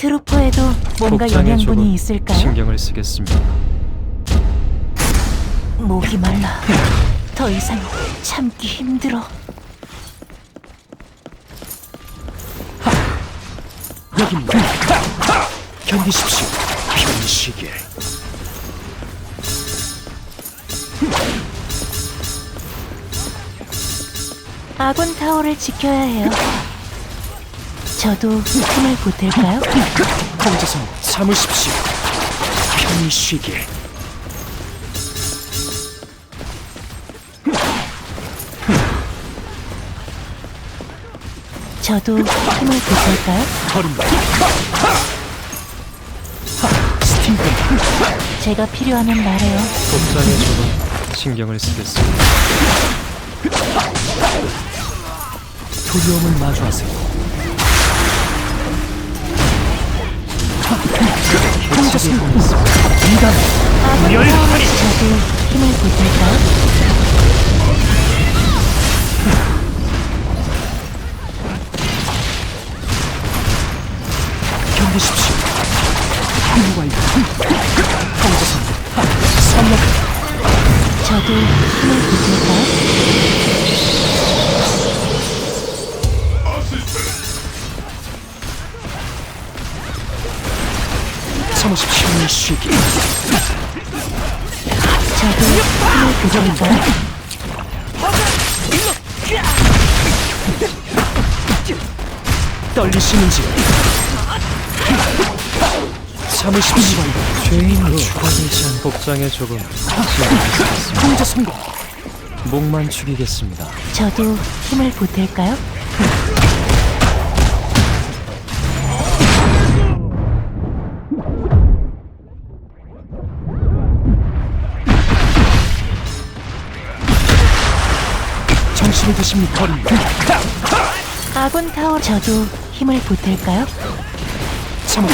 트루퍼에도 뭔가 복장에 영양분이 조금 있을까요? 신경을 쓰겠습니다. 목이 말라. 더 이상 참기 힘들어. 여기입니다. 견디십시오. 편히 쉬게. 아군 타워를 지켜야 해요. 저도 힘을 보탤까요? 혼자서 참으십시오. 편히 쉬게. 저도 힘을 보탤까요? 버린다. 스팅크 제가 필요하면 말해요. 복장에 조금 신경을 쓰겠습니다. 두려움을 마주하세요. 혼자서 이단 타 떨리시는지 참으십시오. 죄인으로 않고 복장에 조금. 혼자 성공. 목만 축이겠습니다. 저도 힘을 보탤까요? 드십니까? 버립니다. 아군 타워 저도 힘을 보탤까요? 참아.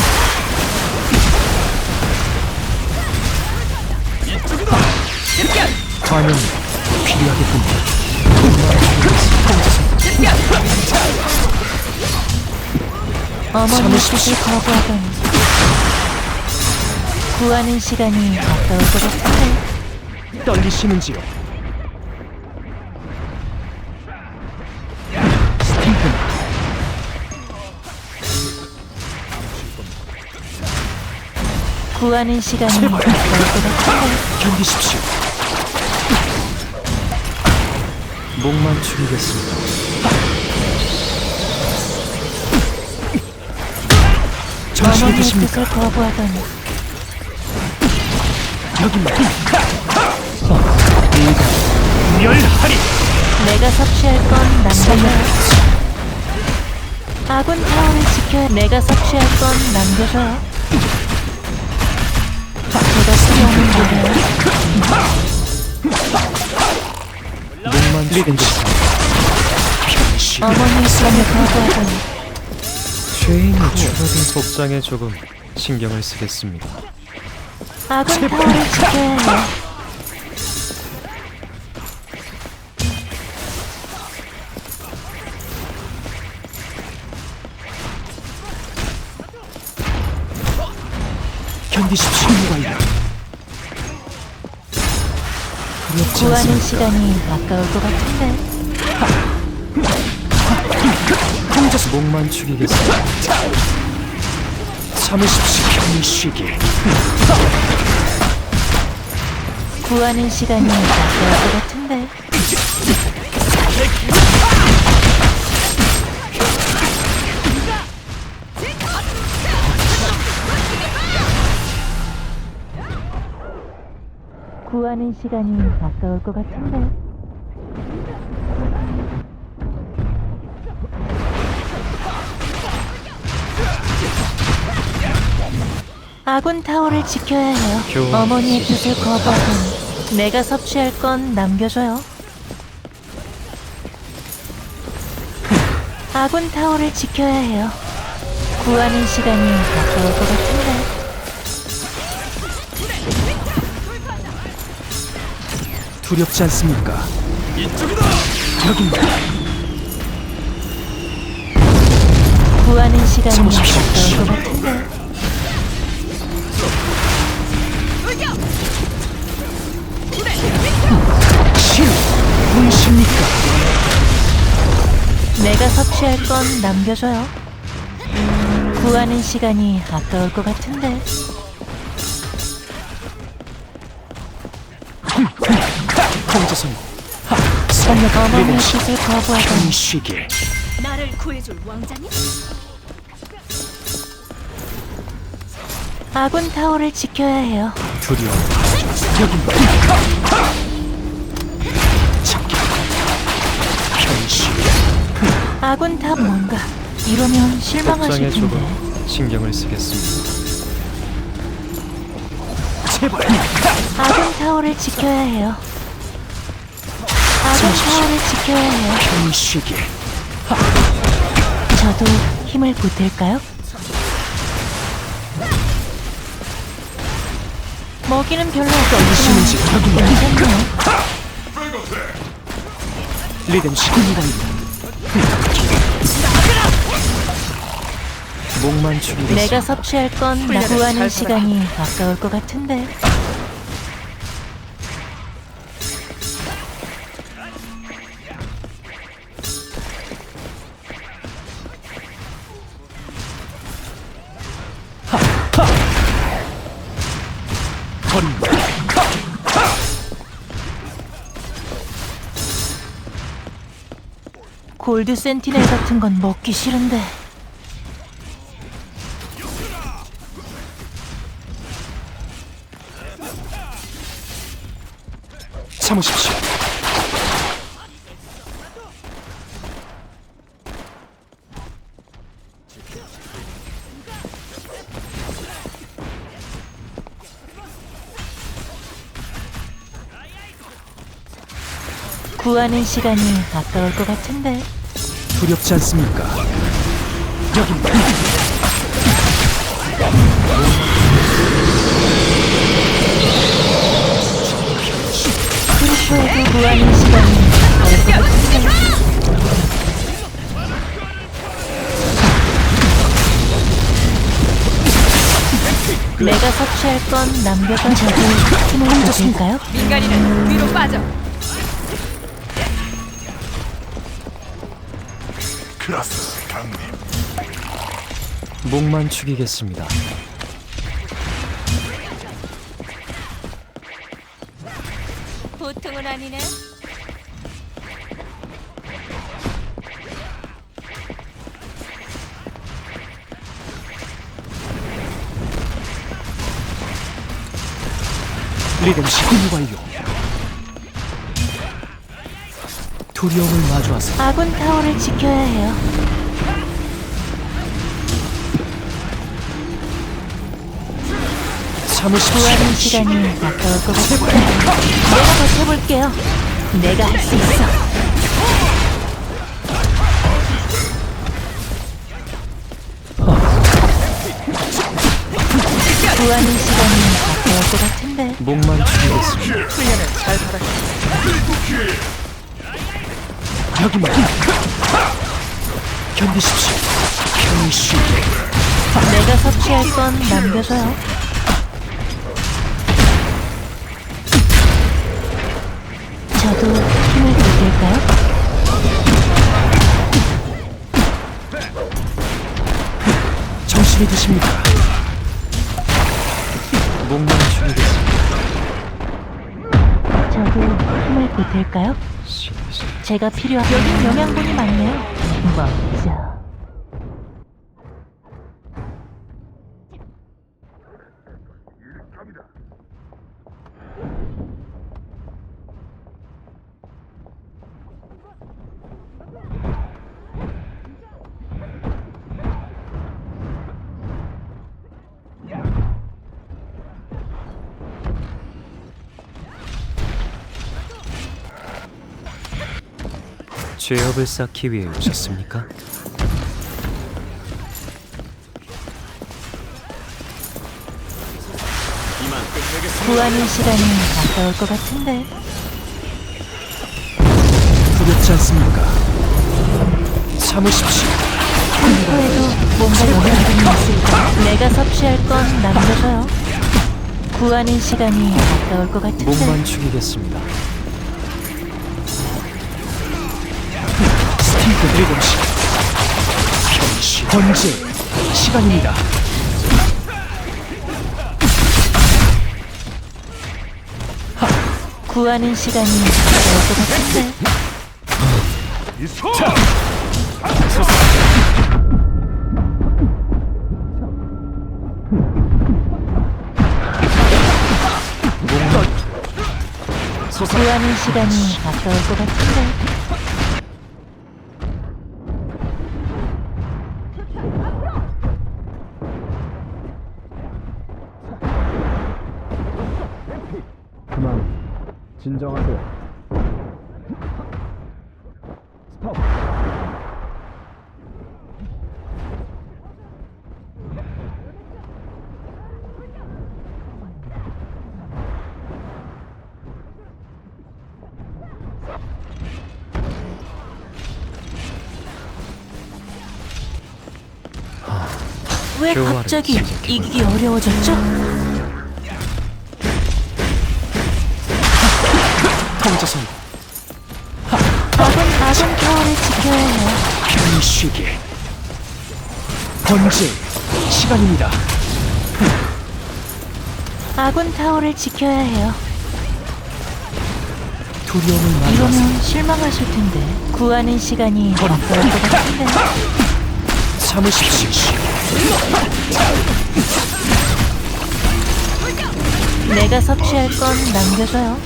과연 필요하겠군요. 어머니의 참으십시오. 뜻을 거부하더니 구하는 시간이 아까울 것 같은데 떨리시는지요? 구하는 시간이 제발. 견디십시오. 목만 축이겠습니다. 정신이 드십니까? 거부하더니 여기입니다. 멸하리. 내가 섭취할 건 남겨줘요 아군 타워를 지켜 내가 섭취할 건 남겨줘 어머니의 뜻을 거부하더니. 죄인이 추가된 복장에 조금 신경을 쓰겠습니다. 아군 타워를 지켜야 해요? 견디십시오. 구하는? 시간이 아까울 것 같은데 혼자서 목만 축이겠습니다. 참으십시오. 편히 쉬게. 구하는 시간이 아까울 것 같은데 구하는 시간이 아까울 것 같은데 아군 타워를 지켜야 해요. 어머니의 뜻을 거부하더니 내가 섭취할 건 남겨줘요. 아군 타워를 지켜야 해요. 구하는 시간이 아까울 것 같은데 두렵지 않습니까? 이쪽이다. 여기입니다. 구하는 시간이 참으십시오. 가까울 것 같은데 신 분십니까? 내가 섭취할 건 남겨줘요. 구하는 시간이 아까울 것 같은데 홍제선 성역 어머니의 리듬 시 뜻을 거부하던 편히 쉬길 나를 구해줄 왕자님? 아군 타워를 지켜야 해요. 두려워. 여긴 잡기 편히 쉬길 아군 타 뭔가? 이러면 실망하실 텐데. 조금 신경을 쓰겠습니다. 제발. 아군 타워를 지켜야 해요. 타워를 지켜야 해요. 저도 힘을 보탤까요? 먹이는 별로 떨리시는지 없지만 확인해 괜찮네요. 리듬 시 군이란 목만. 내가 섭취할 건나 구하는 시간이 아까울 것 같은데 골드 센티넬 같은 건 먹기 싫은데. 참으십시오 구하는 시간이 아까울 것 같은데 두렵지 않습니까? 여긴 크리스에도 구하는 시간이 아까울 것 같은데 내가 섭취할 건 남겨둔 저도 힘을 보탤까요? 민간인은 뒤로 빠져. 목만 축이겠습니다. 보통은 아니네. 리듬 시 군이 완료 두려움을 마주하세요 아군 타워를 지켜야 해요. 참으십시오 구하는 시간이 아까울 것 같은데 내가 버텨볼게요. 내가 할 수 있어. 구하는 시간이 아까울 것 같은데 목만 축이겠습니다. 훈련을 잘 받았. 여기만 견디십시오 편히 쉬길 내가 섭취할 건 남겨줘요. 저도 힘을 보탤까요? 정신이 드십니까? 목만 축이겠습니다. 저도 힘을 보탤까요? 제가 필요한 여긴 영양분이 많네요. 먹자. 죄업을 쌓기 위해 오셨습니까? 구하는 시간이 아까울 것 같은데 두렵지 않습니까? 참으십시오 평소에도 뭔가 영향이 있을까? 내가 섭취할 건 남겨줘요. 구하는 시간이 가까울 것 같은데. 목만 축이겠습니다. 평시 번제 시간입니다. 구하는 시간이 가까울 것 같은데. 구하는 시간이 가까울 것 같은데. 왜 갑자기? 이기기 어려워졌죠? 통제선 아군 아군 타워를 지켜야 해요. 편히 쉬게. 번제 시간입니다. 아군 타워를 지켜야 해요. 두려움을. 이러면 실망하실 텐데. 구하는 시간이 가까울 것 같은데. 참으십시오. 내가 섭취할 건 남겨줘요.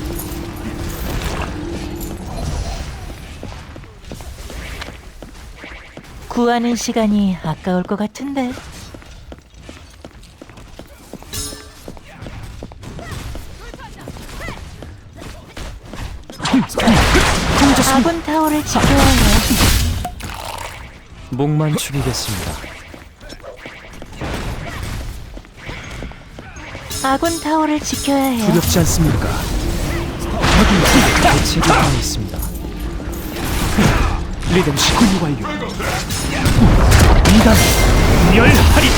구하는 시간이 아까울 것 같은데. 아군 타워를 지켜야 해요. 목만 축이겠습니다. 아군 타워를 지켜야 해요. 두렵지 않습니까? 대책이 하나 있습니다. 리듬씨 훈육 완료. 이단 멸하리.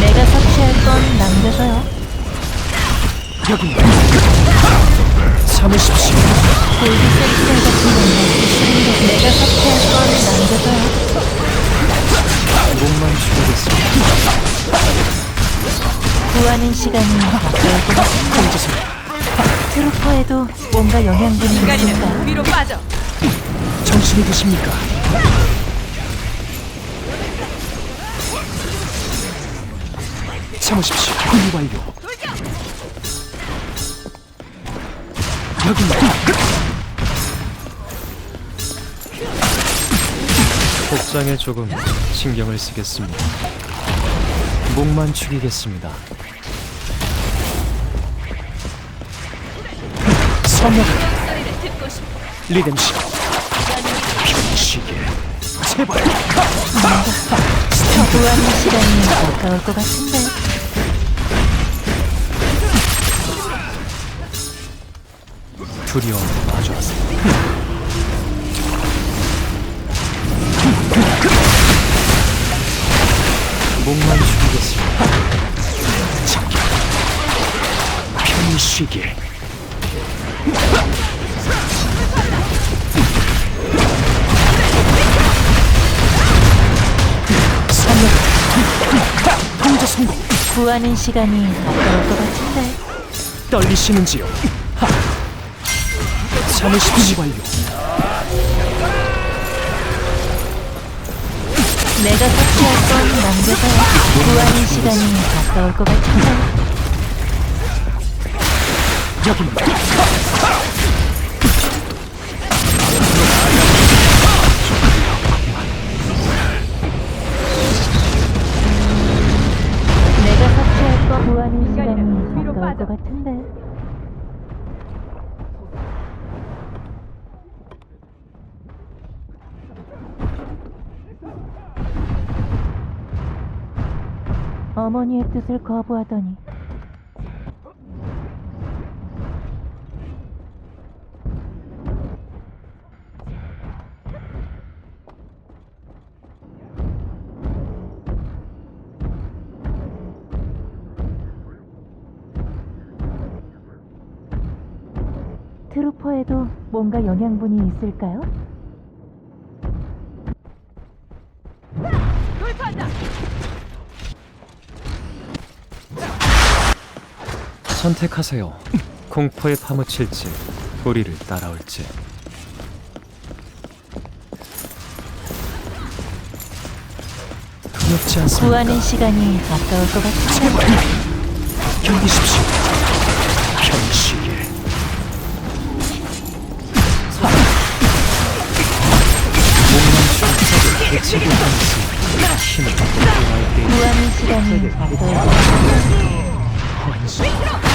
내가 섭취할 건 남겨줘요. 여기입니다. 참으십시오. 골드 섹션 같은 건데 내가 섭취할 건 남겨줘요. 구하는 시간이 트루퍼에도 뭔가 있을까? 시간이는 위로 빠져. 정신이 드십니까? 참으십시오. 훈육 완료. 여기 복장에 조금 신경을 쓰겠습니다. 목만 축이겠습니다. 리듬씨 편히 쉬게. 제발. 구하는 시간이 가까울 것 같은데 두려움을 마주하세요. 목만 축이겠습니다. 편히 쉬게. 성역 통제 성공. 구하는 시간이 가까울 것 같은데 떨리시는지요? 하. 참으십시오 완료. 내가 섭취할 건 남겨줘요. 구하는 시간이 가까울 것 같은데 여기 뜻을 거부하더니 트루퍼에도 뭔가 영양분이 있을까요? 선택하세요. 공포에 파묻힐지 우리를 따라올지. 두렵지 않습니까? 구하는 시간이 아까울 것 같은데 견디십시오. 편히 쉬게. 대책이 하겠습니다. 힘을 구하는 시간이 아까울 것 환수.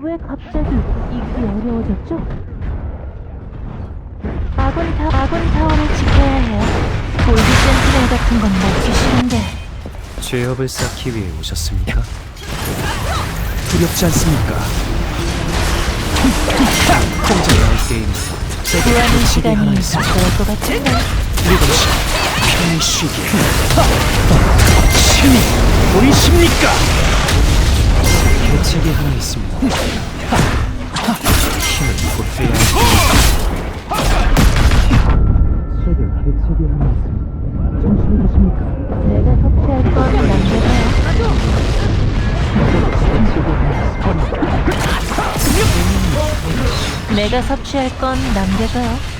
왜 갑자기 이기 어려워졌죠? 아군 타 아군 타워를 지켜야 해요. 골드 센티넬 같은 건 먹기 싫은데 죄업을 쌓기 위해 오셨습니까? 두렵지 않습니까? 공정할 때입니다. 구하는 시간이. 아까울 것 같은데 리더십. 편히 쉬게. 신이 보이십니까? 대책이 하나 있습니다. 힘을 보태야. 제게 대책이 하나 있습니다. 정신이 드십니까? 내가 섭취할 건 남겨둬요. 내가 섭취할 건 남겨둬요.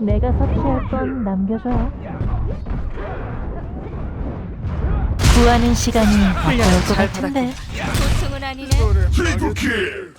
내가 섭취할 건 남겨줘요. 구하는 시간이 아까울 것 같은데 보통은 아니네. 트리플 킬!